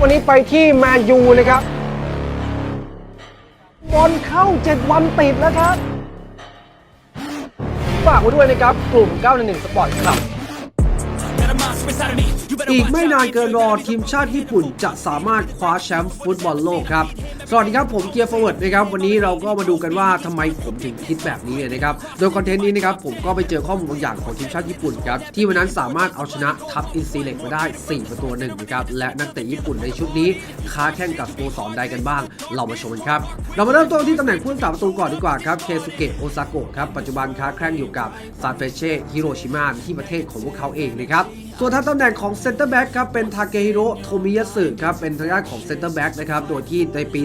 วันนี้ไปที่แมนยูนะครับบอลเข้า 7 วันติดแล้วครับ ฝากไว้ด้วยนะครับ กลุ่ม 911 สปอร์ตครับ อีกไม่นานเกินรอทีมชาติญี่ปุ่นจะสามารถคว้าแชมป์ฟุตบอลโลกครับ สวัสดีครับผมเกียร์ฟอร์เวิร์ดนะครับวันนี้เราก็มาดูกันว่าทำไมผมถึงคิดแบบนี้เนี่ยนะครับโดยคอนเทนต์นี้นะครับผมก็ไปเจอข้อมูลบางอย่างของทีมชาติญี่ปุ่นครับที่วันนั้นสามารถเอาชนะทัพอินซีเล็กมาได้ 4 ประตูหนึ่งนะครับและนักเตะญี่ปุ่นในชุดนี้ค้าแข่งกับสโมสรใดกันบ้าง เรามาชมกันครับเรามาเริ่มต้นที่ตำแหน่งผู้รักษาประตูก่อนดีกว่าครับเคสุเกะโอซาโกะครับปัจจุบันค้าแข่งอยู่กับซานเฟเช่ฮิโรชิมาที่ประเทศของพวกเขาเองนะครับส่วนทางตำแหน่งของเซนเตอร์แบ็กครับเป็นทาเกฮิโร่โทมิยาสึครับเป็นทางด้านของเซนเตอร์แบ็กนะครับโดยที่ในปี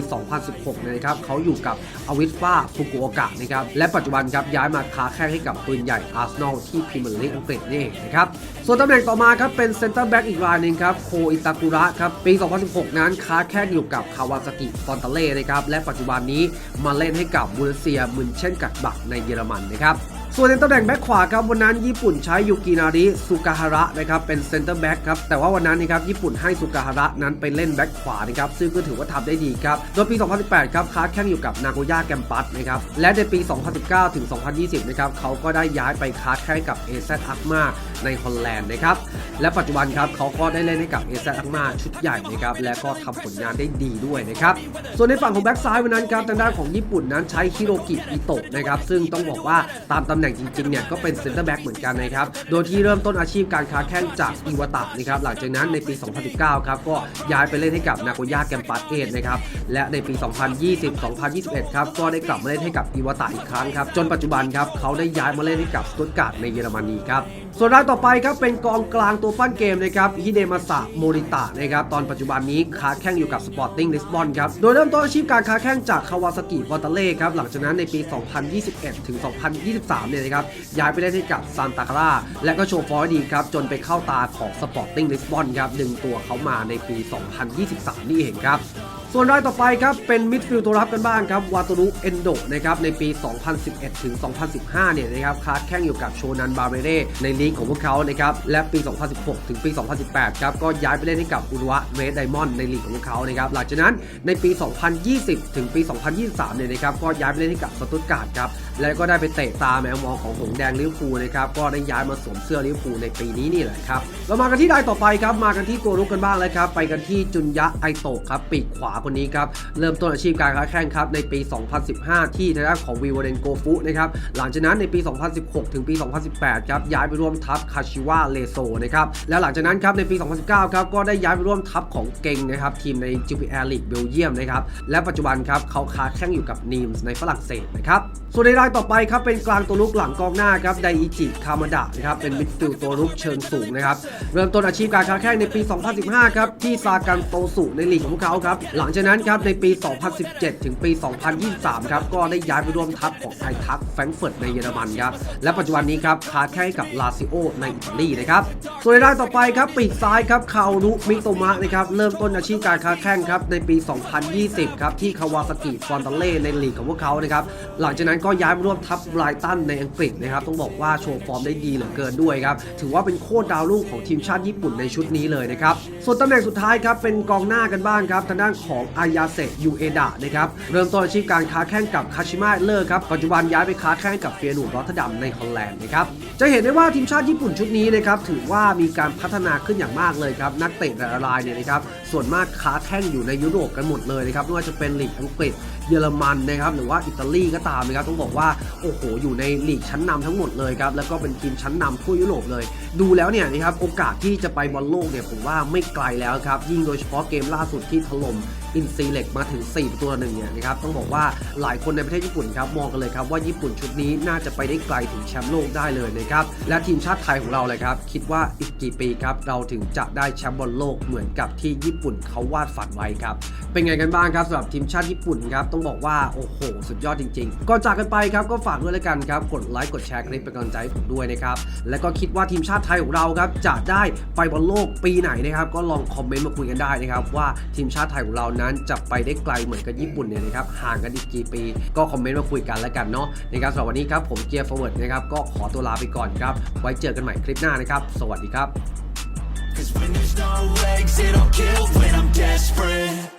2016 นะครับเขาอยู่กับอวิสฟาฟุกุโอกะนะครับและปัจจุบันครับย้ายมาค้าแข่งให้กับปืนใหญ่อาร์เซนอลที่พรีเมียร์ลีกอังกฤษนี่เองนะครับส่วนตำแหน่งต่อมาครับเป็นเซนเตอร์แบ็กอีกรายหนึ่งครับโคอิตากุระครับปี 2016 นั้นค้าแข่งอยู่กับคาวาซากิฟอนตาเล่นะครับและปัจจุบันนี้มาเล่นให้กับบูเลเซียมุนเช่นกัดบักในเยอรมันนะครับ ส่วนในตำแหน่งแบ็คขวาครับวันนั้นญี่ปุ่นใช้ยูกินาริสุกาฮาระนะครับเป็นเซนเตอร์แบ็คครับแต่ว่าวันนั้นนะครับญี่ปุ่นให้สุกาฮาระนั้นไปเล่นแบ็คขวานะครับซึ่งก็ถือว่าทำได้ดีครับโดยปี 2018 ครับค้าแข่งอยู่กับนาโกย่าแกมปัสนะครับและในปี 2019 ถึง 2020 นะครับเขาก็ได้ย้ายไปค้าแข่งกับเอเซอักมาในฮอลแลนด์นะครับและปัจจุบันครับเขาก็ได้เล่นให้กับเอเซอักมาชุดใหญ่นะครับและก็ทำผลงานได้ดีด้วยนะครับส่วนในฝั่งของแบ็คซ้ายวันนั้นครับทางด้านของญี่ปุ่นนั้นใช้ฮิโรกิอิโตะนะครับซึ่งต้องบอกว่าตามตำแหน่งจริงๆเนี่ยก็เป็นเซนเตอร์แบ็กเหมือนกันนะครับ โดยที่เริ่มต้นอาชีพการค้าแข่งจากอิวาตะนะครับ หลังจากนั้นในปี 2019 ครับ ก็ย้ายไปเล่นให้กับนาโกย่าแกมปัสเอทนะครับ และในปี 2020-2021 ครับ ก็ได้กลับมาเล่นให้กับอิวาตะอีกครั้งครับ จนปัจจุบันครับ เขาได้ย้ายมาเล่นให้กับสตุตการ์ดในเยอรมนีครับ ส่วนรายต่อไปครับเป็นกองกลางตัวปั้นเกมนะครับฮิเดมาสะโมริตะนะครับตอนปัจจุบันนี้ค้าแข่งอยู่กับสปอร์ติ้งลิสบอนครับโดยเริ่มต้นอาชีพการค้าแข่งจากคาวาซากิฟอตาเล่ครับหลังจากนั้นในปี 2021 ถึง 2023 เนี่ยนะครับย้ายไปเล่นให้กับซานตาคาร่าและก็โชว์ฟอร์ดีครับจนไปเข้าตาของสปอร์ติ้งลิสบอนครับดึงตัวเขามาในปี 2023 นี่เองครับ ส่วนรายต่อไปครับเป็นมิดฟิลด์ตัวรับกันบ้างครับวาโตรุเอนโดนะครับในปี 2011 ถึง 2015 เนี่ยนะครับค้าแข่งอยู่กับโชนันบาเรเร่ในลีกของพวกเขานะครับและปี 2016 ถึงปี 2018 ครับก็ย้ายไปเล่นให้กับอุรุวะเรดไดมอนด์ในลีกของพวกเขานะครับหลังจากนั้นในปี 2020 ถึงปี 2023 เนี่ยนะครับก็ย้ายไปเล่นให้กับสตุตการ์ดครับแล้วก็ได้ไปเตะตาแมวมองของหงแดงลิเวอร์พูลนะครับก็ได้ย้ายมาสวมเสื้อลิเวอร์พูลในปีนี้นี่แหละครับเรามากันที่รายต่อไปครับมากันที่ตัวรุกกันบ้างเลยครับไปกันที่จุนยะไอโตะครับปีกขวาคนนี้ครับเริ่มต้นอาชีพการค้าแข่งครับในปี 2015 ที่ทางด้านของวีวเดนโกฟุนะครับหลังจากนั้นในปี 2016 ถึงปี 2018 ครับย้ายไปร่วมทัพคาชิวาเลโซนะครับแล้วหลังจากนั้นครับในปี 2019 ครับก็ได้ย้ายไปร่วมทัพของเกงนะครับทีมใน JPL League เบลเยียมนะครับและปัจจุบันครับเขาค้าแข่งอยู่กับนีมส์ในฝรั่งเศสนะครับส่วนในรายต่อไปครับเป็นกลางตัวลุกหลังกองหน้าครับไดอิจิคามาดะนะครับเป็นมิดฟิลด์ตัวลุกเชิงสูงนะครับเริ่มต้นอาชีพการค้าแข่งในปี 2015 ครับที่ซากันโตสุในลีกของพวกเขาครับหลังจากนั้นครับในปี 2017 ถึงปี 2023 ครับก็ได้ย้ายไปร่วมทัพของไอทักแฟรงเฟิร์ตในเยอรมันครับและปัจจุบันนี้ครับค้าแข่งกับลาซิโอในอิตาลีนะครับส่วนในรายต่อไปครับปีกซ้ายครับคารุมิโตมะนะครับเริ่มต้นอาชีพการค้าแข่งครับในปี 2020 ครับที่คาวาซากิฟอนตาเล่ในลีกของพวกเขานะครับหลังจากนั้นก็ย้ายมาร่วมทัพไบรตันในอังกฤษนะครับต้องบอกว่าโชว์ฟอร์มได้ดีเหลือเกินด้วยครับถือว่าเป็นโคตรดาวรุ่งของทีมชาติญี่ปุ่นในชุดนี้เลยนะครับส่วนตำแหน่งสุดท้ายครับเป็นกองหน้ากันบ้างครับทางด้านของอายาเซยูเอดะนะครับเริ่มต้นอาชีพการค้าแข่งกับคาชิมะเลอร์ครับปัจจุบันย้ายไปค้าแข่งกับเฟียนูรอตเทดัมในฮอลแลนด์นะครับจะเห็นได้ว่าทีมชาติญี่ปุ่นชุดนี้นะครับถือว่ามีการพัฒนาขึ้นอย่างมากเลยครับนักเตะแต่ละรายเนี่ยนะครับส่วนมากค้าแข่งอยู่ในยุโรปกันหมดเลยนะครับไม่ว่าจะเป็นลีกอังกฤษเยอรมันนะครับหรือว่าอิตาลีก็ตามนะครับต้องบอกว่าโอ้โหอยู่ในลีกชั้นนำทั้งหมดเลยครับแล้วก็เป็นทีมชั้นนำทั่วยุโรปเลย ดูแล้วเนี่ยนะครับโอกาสที่จะไปบอลโลกเนี่ยผมว่าไม่ไกลแล้วครับยิ่งโดยเฉพาะเกมล่าสุดที่ถล่ม อินซีเล็กมาถึง 4 ประตูต่อหนึ่งเนี่ยนะครับต้องบอกว่าหลายคนในประเทศญี่ปุ่นครับมองกันเลยครับว่าญี่ปุ่นชุดนี้น่าจะไปได้ไกลถึงแชมป์โลกได้เลยนะครับและทีมชาติไทยของเราเลยครับคิดว่าอีกกี่ปีครับเราถึงจะได้แชมป์บอลโลกเหมือนกับที่ญี่ปุ่นเขาวาดฝันไว้ครับเป็นไงกันบ้างครับสำหรับทีมชาติญี่ปุ่นครับต้องบอกว่าโอ้โห สุดยอดจริงๆก่อนจากกันไปครับก็ฝากด้วยแล้วกันครับกดไลค์กดแชร์คลิปเป็นกำลังใจผมด้วยนะครับและก็คิดว่าทีมชาติไทยของเราครับจะได้ไปบอลโลกปีไหนนะครับก็ลองคอมเมนต์มาคุยกันได้นะครับว่าทีมชาติไทยของเรานั้ั้นจะไปได้ไกลเหมือนกับญี่ปุ่นเนี่ยนะครับห่างกันอีกกี่ปี ก็คอมเมนต์มาคุยกันแล้วกันเนาะนะครับสำหรับวันนี้ครับผมเกียร์ฟอร์เวิร์ดนะครับก็ขอตัวลาไปก่อนครับไว้เจอกันใหม่คลิปหน้านะครับ สวัสดีครับ Cause when there's no legs, it'll kill when I'm desperate.